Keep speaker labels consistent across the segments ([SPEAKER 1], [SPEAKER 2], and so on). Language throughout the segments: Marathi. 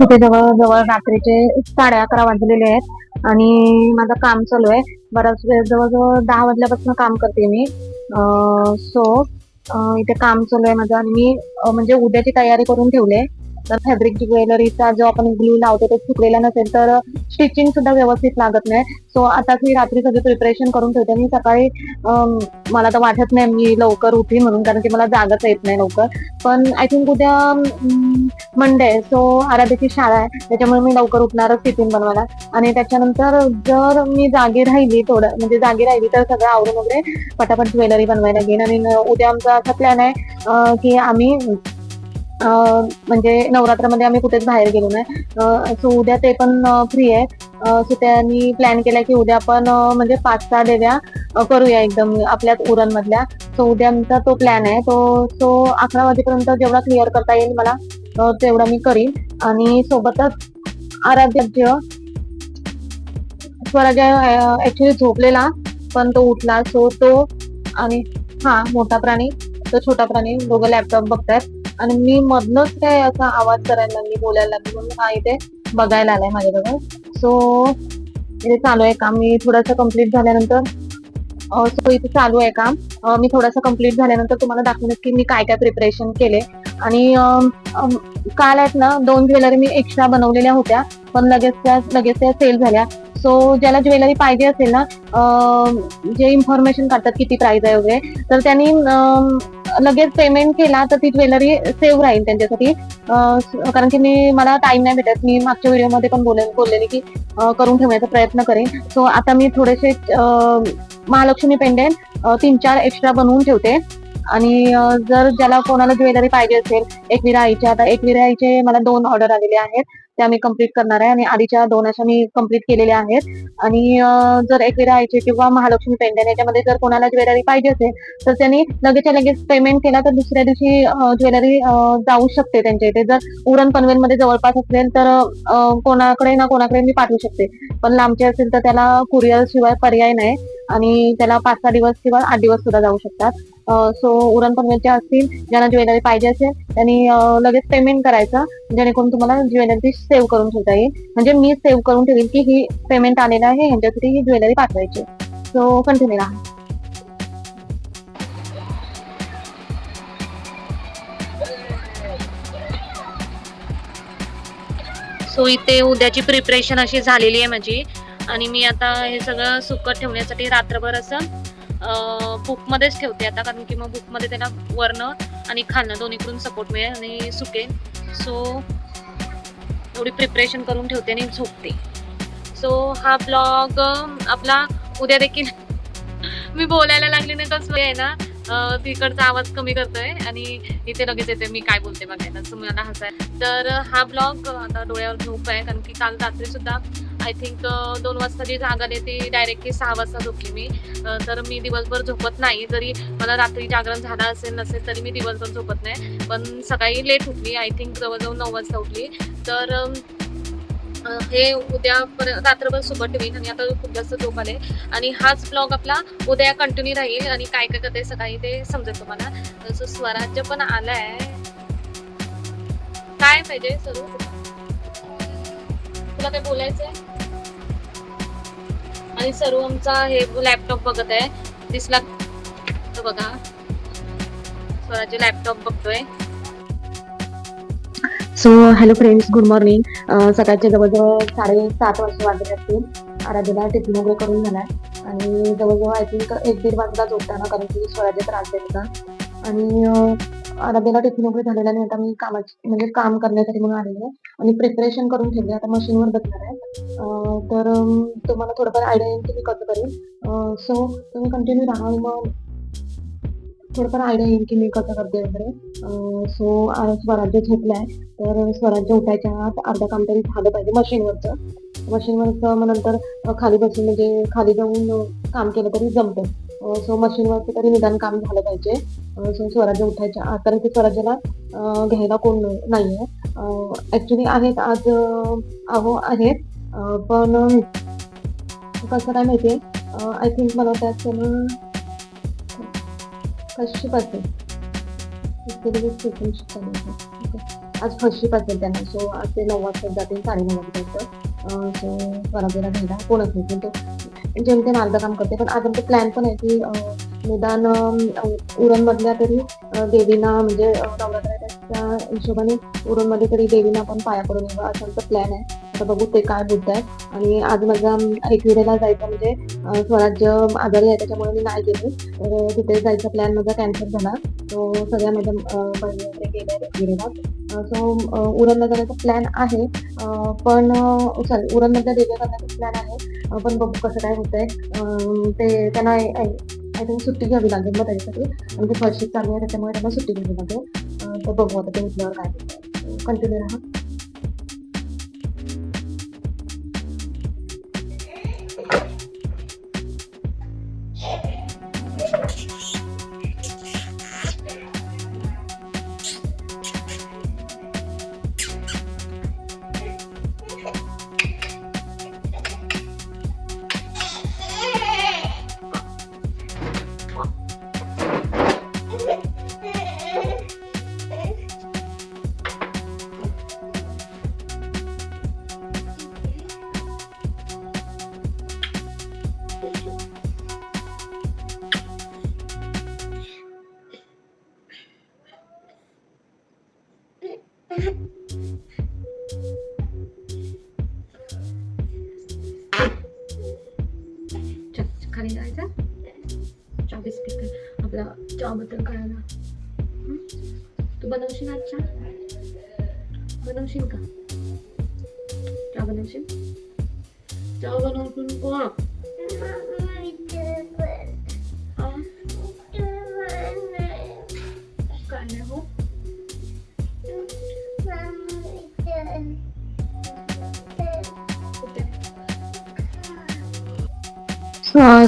[SPEAKER 1] तिथे जवळ जवळ रात्रीचे साडे अकरा वाजलेले आहेत. आणि माझं काम चालू आहे. बराच वेळ जवळजवळ दहा वाजल्यापासून काम करते मी. सो इथे काम चालू आहे माझं. आणि मी म्हणजे उद्याची तयारी करून ठेवली आहे. तर फॅब्रिक ज्वेलरीचा जो आपण ग्लू लावतो तो सुकलेला नसेल तर स्टिचिंग सुद्धा व्यवस्थित लागत नाही. सो आता मी रात्री सगळं प्रिपरेशन करून ठेवते. मी सकाळी मला तर वाटत नाही मी लवकर उठी म्हणून कारण की मला जागच येत नाही लवकर. पण आय थिंक उद्या मंडे सो आराध्याची शाळा आहे. त्याच्यामुळे मी लवकर उठणारच टिफिन बनवायला. आणि त्याच्यानंतर जर मी जागी राहिली थोडं म्हणजे जागी राहिली तर सगळं आवरून वगैरे पटापट ज्वेलरी बनवायला घेईन. आणि उद्या आमचा असा प्लॅन आहे की आम्ही म्हणजे नवरात्रामध्ये आम्ही कुठेच बाहेर गेलो नाही. सो उद्या ते पण फ्री आहे. सो त्यांनी प्लॅन केला की उद्या आपण म्हणजे पाच सहा देव्या करूया एकदम आपल्याच उरण मधल्या सो उद्या आमचा तो प्लॅन आहे. तो सो अकरा वाजेपर्यंत जेवढा क्लिअर करता येईल मला तेवढा मी करीन. आणि सोबतच आराध्य स्वराज्य ऍक्च्युली झोपलेला पण तो उठला. सो तो आणि हा मोठा प्राणी तो छोटा प्राणी दोघं लॅपटॉप बघतायत. आणि मी मधनच काय असा आवाज करायला लागली बोलायला लागली. म्हणून हा इथे बघायला आलाय माझ्याजवळ. सो इथे चालू आहे काम. मी थोडंसं कंप्लीट झाल्यानंतर सो इथे चालू आहे काम. मी थोडंसं कंप्लीट झाल्यानंतर तुम्हाला दाखवणार की मी काय काय प्रिपरेशन केले. आणि काल आहेत ना दोन ज्वेलरी मी एक्स्ट्रा बनवलेल्या होत्या. पण लगेच त्या लगेच त्या सेल झाल्या. सो ज्याला ज्वेलरी पाहिजे असेल ना जे इन्फॉर्मेशन काढतात किती प्राइस आहे वगैरे तर त्यांनी लगेच पेमेंट केला तर ती ज्वेलरी सेव्ह राहील त्यांच्यासाठी. कारण की मी मला टाइम नाही भेटत. मी मागच्या व्हिडिओमध्ये पण बोले बोललेली की करून ठेवण्याचा प्रयत्न करेन. सो आता मी थोडेसे महालक्ष्मी पेंडेंट तीन चार एक्स्ट्रा बनवून ठेवते. आणि जर ज्याला कोणाला ज्वेलरी पाहिजे असेल एक आईच्या आता एक आईचे मला दोन ऑर्डर आलेले आहेत त्या मी कंप्लीट करणार आहे आणि आधीच्या दोन अशा मी कंप्लीट केलेल्या आहेत. आणि जर एक आईचे किंवा महालक्ष्मी पेंडन याच्यामध्ये जर कोणाला ज्वेलरी पाहिजे असेल तर त्यांनी लगेचच्या लगेच पेमेंट केला तर दुसऱ्या दिवशी ज्वेलरी जाऊ शकते त्यांच्या इथे. जर उरण पनवेलमध्ये जवळपास असेल तर कोणाकडे ना कोणाकडे मी पाठवू शकते. पण लांबचे असेल तर त्याला कुरिअर शिवाय पर्याय नाही आणि त्याला पाच सहा दिवस किंवा आठ दिवस सुद्धा जाऊ शकतात. सो उरण पनवेलचे असतील ज्यांना ज्वेलरी पाहिजे असेल त्यांनी लगेच पेमेंट करायचं जेणेकरून तुम्हाला ज्वेलरी सेव्ह करून ठेवता येईल. म्हणजे मी सेव्ह करून ठेवेल की ही पेमेंट आलेलं आहे ह्यांच्यासाठी ही ज्वेलरी पाठवायची. सो कंटिन्यू राहा. सो इथे उद्याची प्रिपरेशन अशी झालेली आहे माझी. आणि मी आता हे सगळं सुकत ठेवण्यासाठी रात्रभर असं बुकमध्येच ठेवते आता कारण की मग बुकमध्ये त्याला वरणं आणि खाणं दोन्हीकडून सपोर्ट मिळेल आणि सुकेल. सो थोडी प्रिपरेशन करून ठेवते आणि झोपते. सो हा ब्लॉग आपला उद्या देखील मी बोलायला लागली नाही कसं आहे ना. तिकडचा आवाज कमी करतोय आणि इथे लगेच येते मी काय बोलते बघायला. तुम्हाला मला हसाय तर हा ब्लॉग आता डोळ्यावर झोप आहे कारण की काल रात्री सुद्धा आय थिंक दोन वाजता जी जागा आली ती डायरेक्टली सहा वाजता झोपली मी. तर मी दिवसभर झोपत नाही. जरी मला रात्री जागरण झालं असेल नसेल तरी मी दिवसभर झोपत नाही. पण सकाळी लेट उठली. आय थिंक जवळजवळ नऊ वाजता उठली. तर हे उद्या पर- रात्रभर सोबत ठेवीन आणि आता खूप जास्त झोप आले. आणि हाच ब्लॉग आपला उद्या कंटिन्यू राहील आणि काय काय करते सकाळी ते समजेल तुम्हाला. जसं स्वराज्य पण आलाय. काय पाहिजे सरू तुला काय बोलायचंय? आणि सर्व आमचा हे लॅपटॉप बघत आहे. दिसला तर बघा. स्वराज्य लॅपटॉप बघतोय. So hello friends good morning सकाळचे जवळजवळ साडेसात वाजता वाजले असतील. आराध्याला टिफिन वगैरे करून झालाय. आणि जवळजवळ आय थिंक एक दीड वाजता झोपताना कारण की स्वराज्य त्रास देत होता. आणि अं, टिफिन वगैरे झालेला नाही. आता मी कामाची म्हणजे काम करण्यासाठी म्हणून आलेले आहे. आणि प्रिपरेशन करून ठेवले आता मशीनवर बसणार आहे. तर तुम्हाला थोडंफार आयडिया येईल की मी कसं करेन. सो तुम्ही कंटिन्यू राहा मग थोडंफार आयडिया येईल की मी कसं करते वगैरे. सो स्वराज्य झोपलाय. तर स्वराज्य उठायच्या आत अर्धा काम तरी झालं पाहिजे मशीनवरचं मशीनवरचं मग नंतर खाली बसून म्हणजे खाली जाऊन काम केलं तरी जमतं. सो मशीनवरचं तरी निदान काम झालं पाहिजे. सो स्वराज्य उठायच्या कारण की स्वराज्याला घ्यायला कोण नाही आहे ॲक्च्युली आहेत आज अहो आहेत. पण कसं काय माहिती आय थिंक मला त्यात कशी पाहिजे? आज फर्स्ट शिप असेल त्यांना. सो आज ते नऊ वाजता जातील साडेनऊ वाजता सो स्वराज्याला घ्यायला कोणच नाही. तो जेमतेम अर्ध काम करते. पण आज प्लॅन पण आहे की निदान निदान उरणमधल्या तरी देवीना म्हणजे नवरात्राच्या हिशोबाने उरणमध्ये तरी देवीना पण पाया पडून येऊ असं आमचं प्लॅन आहे. आता बघू ते काय बुद्ध आहे. आणि आज माझा एकविरेला जायचं म्हणजे स्वराज्य आजारी आहे त्याच्यामुळे मी नाही गेले. तर तिथे जायचा प्लॅन माझा कॅन्सल झाला. तो सगळ्या माझ्या बहिणी गेल्या एकविरेला सो उरणला जाण्याचा प्लॅन आहे. पण सॉरी उरणमधल्या देव्या करण्याचा प्लॅन आहे. पण बघू कसं काय होतंय. आहे ते त्यांना आय थिंक सुट्टी घ्यावी लागेल मग त्याच्यासाठी. आणि ते फर्स्ट चालू आहे त्याच्यामुळे त्यांना सुट्टी घ्यावी लागेल. तर बघू आता ते उठल्यावर काय कंटिन्यू राहा.
[SPEAKER 2] चहाबद्दल कळायला? तू बनवशील आज चहा बनवशील का? चहा बनवशील? चहा बनवशील का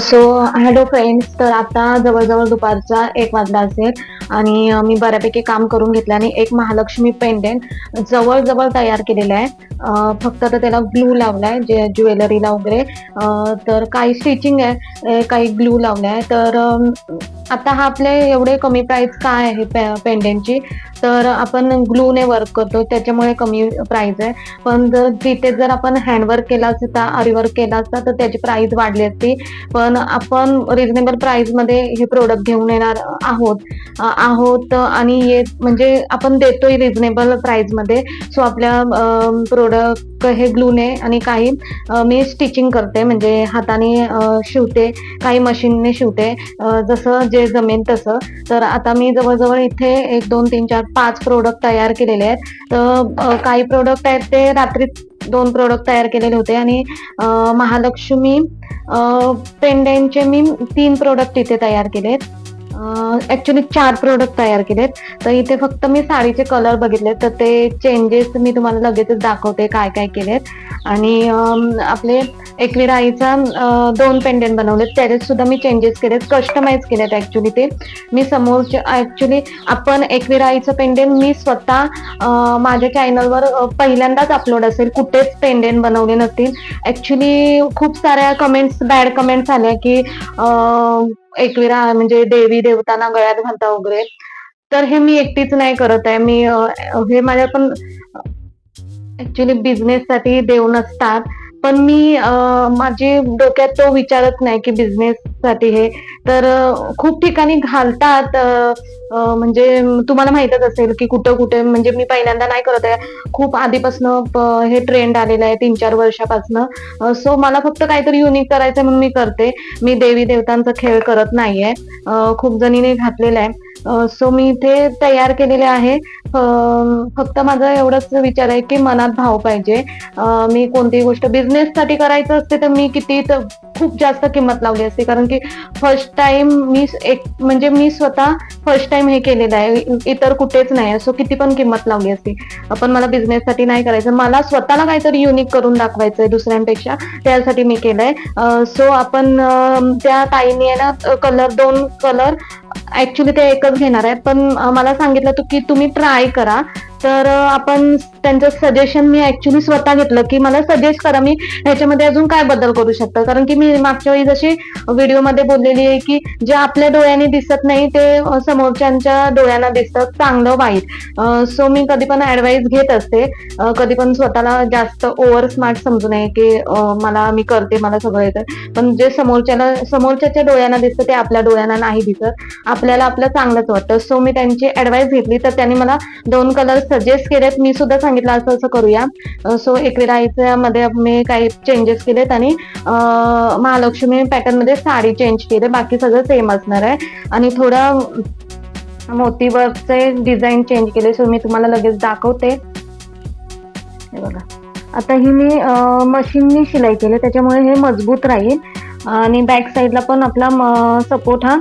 [SPEAKER 1] सो हॅलो फ्रेंड्स तर आता जवळजवळ दुपारचा एक वाजला असेल. आणि मी बऱ्यापैकी काम करून घेतलं आणि एक महालक्ष्मी पेंडेंट जवळजवळ तयार केलेलं आहे. फक्त आता त्याला ग्लू लावलाय जे ज्वेलरीला वगैरे. तर काही स्टिचिंग आहे काही ग्लू लावलाय. तर आता हा आपले एवढे कमी प्राइस काय आहे पे- पेंडेंटची तर आपण ग्लूने वर्क करतो त्याच्यामुळे कमी प्राइस आहे. पण जर तिथे जर आपण हँडवर्क केला असता आरीवर्क केला असता तर त्याची प्राइस वाढली असती. पण आपण रिझनेबल प्राइसमध्ये हे प्रोडक्ट घेऊन येणार आहोत. आहोत आणि ये म्हणजे आपण देतोय रिझनेबल प्राइसमध्ये. सो आपल्या प्रोडक्ट हे ग्लूने आणि काही मी स्टिचिंग करते. म्हणजे हाताने शिवते काही मशीनने शिवते. जसं जे जमेन तसं. तर आता मी जवळजवळ इथे एक दोन तीन चार पाच प्रोडक्ट तयार केलेले आहेत. तर काही प्रोडक्ट आहेत ते रात्री दोन प्रोडक्ट तयार केलेले होते. आणि महालक्ष्मी पेंडेंटचे मी तीन प्रोडक्ट इथे तयार केलेत. ऍक्च्युली चार प्रोडक्ट तयार केलेत. तर इथे फक्त मी साडीचे कलर बघितले तर ते चेंजेस मी तुम्हाला लगेचच दाखवते काय काय केलेत. आणि आपले एकविरा आईचा दोन पेंडेंट बनवलेत. त्याच्यात सुद्धा मी चेंजेस केलेत. कस्टमाइज केलेत ऍक्च्युली ते. मी समोरचे ऍक्च्युली आपण एकविरा आईचं पेंडेंट मी स्वतः माझ्या चॅनलवर पहिल्यांदाच अपलोड असेल. कुठेच पेंडेंट बनवले नसतील. ऍक्च्युली खूप साऱ्या कमेंट्स बॅड कमेंट्स आल्या की एकविरा म्हणजे देवी देवतांना गळ्यात घालता वगैरे. तर हे मी एकटीच नाही करत आहे. मी हे माझ्या पण ऍक्च्युली बिझनेस साठी देव नसतात. पण मी माझी डोक्यात तो विचारत नाही की बिझनेस साठी हे. तर खूप ठिकाणी घालतात म्हणजे तुम्हाला माहितच असेल की कुठं कुठे म्हणजे मी पहिल्यांदा नाही करत आहे. खूप आधीपासून हे ट्रेंड आलेलं आहे तीन चार वर्षापासून सो मला फक्त काहीतरी युनिक करायचं म्हणून मी करते. मी देवी देवतांचा खेळ करत नाहीये. खूप जणीने घातलेला आहे. सो मी इथे तयार केलेले आहे. फक्त माझा एवढंच विचार आहे की मनात भाव पाहिजे. मी कोणतीही गोष्ट बिझनेस साठी करायचं असते तर मी किती तर खूप जास्त किंमत लावली असते. कारण की फर्स्ट टाइम मी एक म्हणजे मी स्वतः फर्स्ट टाइम हे केलेलं आहे. इतर कुठेच नाही. सो किती पण किंमत लावली असती. पण मला बिझनेस साठी नाही करायचं. मला स्वतःला काहीतरी युनिक करून दाखवायचंय दुसऱ्यांपेक्षा. त्यासाठी मी केलंय. सो आपण त्या ताईने आहे ना कलर दोन कलर ऍक्च्युली ते एकच घेणार आहेत. पण मला सांगितलं तू की तुम्ही ट्राय करा. तर आपण त्यांचं सजेशन मी ऍक्च्युली स्वतः घेतलं की मला सजेस्ट करा मी ह्याच्यामध्ये अजून काय बदल करू शकतो. कारण की मी मागच्या वेळी जशी व्हिडिओमध्ये बोललेली आहे की जे आपल्या डोळ्याने दिसत नाही ते समोरच्यांच्या डोळ्यांना दिसतं चांगलं वाईट. सो मी कधी पण ऍडवाइस घेत असते. कधी पण स्वतःला जास्त ओव्हर स्मार्ट समजू नये की मला मी करते मला सगळं येतं. पण जे समोरच्याला समोरच्याच्या डोळ्यांना दिसतं ते आपल्या डोळ्यांना नाही दिसत. आपल्याला आपलं चांगलंच वाटतं. सो मी त्यांची ऍडवाइस घेतली तर त्यांनी मला दोन कलर सजेस्ट केलेत मी सुद्धा सांगितलं असं असं करूया. सो एकविरा मध्ये मी काही चेंजेस केलेत आणि महालक्ष्मी पॅटर्नमध्ये साडी चेंज केले. बाकी सगळं सेम असणार आहे. आणि थोडं मोतीवरचे डिझाईन चेंज केले सो मी तुम्हाला लगेच दाखवते. हे बघा. आता ही मी मशीननी शिलाई केली त्याच्यामुळे हे मजबूत राहील. आणि बॅक साईडला पण आपला सपोर्ट हा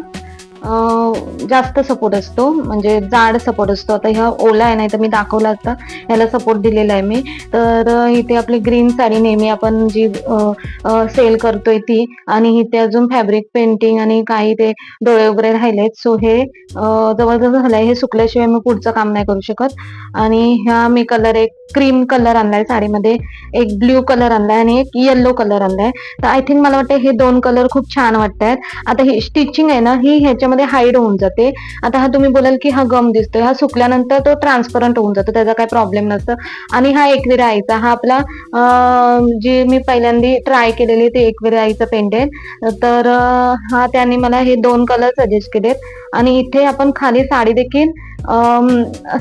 [SPEAKER 1] जास्त सपोर्ट असतो. म्हणजे जाड सपोर्ट असतो. आता ह्या ओला आहे नाही तर मी दाखवला असता ह्याला सपोर्ट दिलेला आहे मी. तर इथे आपली ग्रीन साडी नेहमी आपण जी सेल करतोय ती आणि इथे अजून फॅब्रिक पेंटिंग आणि काही ते डोळे वगैरे राहिलेत. सो हे जवळजवळ झालंय. हे सुकल्याशिवाय मी पुढचं काम नाही करू शकत. आणि ह्या मी कलर एक क्रीम कलर आणलाय साडीमध्ये. एक ब्ल्यू कलर आणलाय आणि एक येल्लो कलर आणलाय. तर आय थिंक मला वाटतं हे दोन कलर खूप छान वाटतात आता ही स्टिचिंग आहे ना ही ह्याच्यामध्ये हाईड होऊन जाते. आता हा तुम्ही बोलाल की हा गम दिसतोय हा सुकल्यानंतर तो ट्रान्सपरंट होऊन जातो त्याचा काही प्रॉब्लेम नसतं. आणि हा एकविरा आईचा हा आपला जी मी पहिल्यांदा ट्राय केलेली ते एकविरा आईचा पेंडेंट तर हा त्यांनी मला हे दोन कलर सजेस्ट केलेत. आणि इथे आपण खाली साडी देखील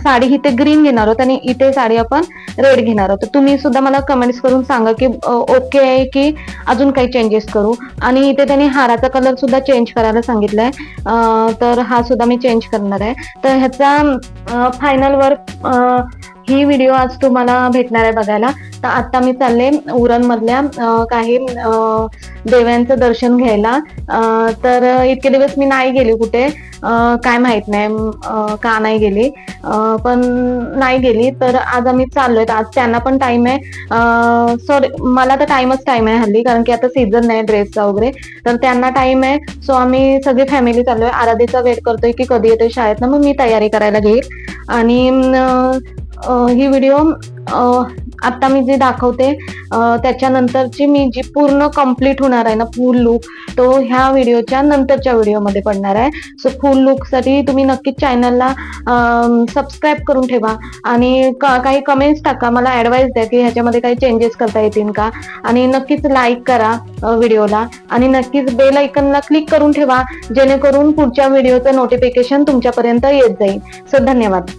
[SPEAKER 1] साडी इथे ग्रीन घेणार आहोत आणि इथे साडी आपण रेड घेणार आहोत. तर तुम्ही सुद्धा मला कमेंट्स करून सांगा की ओके आहे की अजून काही चेंजेस करू? आणि इथे त्यांनी हाराचा कलर सुद्धा चेंज करायला सांगितलाय. तर हा सुद्धा मी चेंज करणार आहे. तर ह्याचा फायनल वर्क ही व्हिडिओ आज तुम्हाला भेटणार आहे बघायला. तर आता मी चालले उरण मधल्या काही देव्यांचं दर्शन घ्यायला. तर इतके दिवस मी नाही गेली कुठे. काय माहीत नाही का नाही गेली. पण नाही गेली. तर आज आम्ही चाललोय. आज त्यांना पण टाइम आहे. सॉरी मला तर टाइमच टाइम आहे हल्ली कारण की आता सीझन नाही ड्रेसचा वगैरे. तर त्यांना टाइम आहे. सो आम्ही सगळी फॅमिली चाललोय. आराधीचा वेट करतोय की कधी येतोय शाळेत ना मग मी तयारी करायला घेईल आणि ही व्हिडिओ आता मी जे दाखवते त्याच्यानंतरची मी जी पूर्ण कंप्लीट होणार आहे ना फुल लुक तो ह्या व्हिडिओच्या नंतरच्या व्हिडिओमध्ये पडणार आहे. सो फुल लुकसाठी तुम्ही नक्कीच चॅनलला सबस्क्राईब करून ठेवा. आणि काही कमेंट्स टाका मला ॲडवाईस द्या की ह्याच्यामध्ये काही चेंजेस करता येतील का. आणि नक्कीच लाईक करा व्हिडिओला आणि नक्कीच बेल ऐकनला क्लिक करून ठेवा जेणेकरून पुढच्या व्हिडिओचं नोटिफिकेशन तुमच्यापर्यंत येत जाईल. सो धन्यवाद.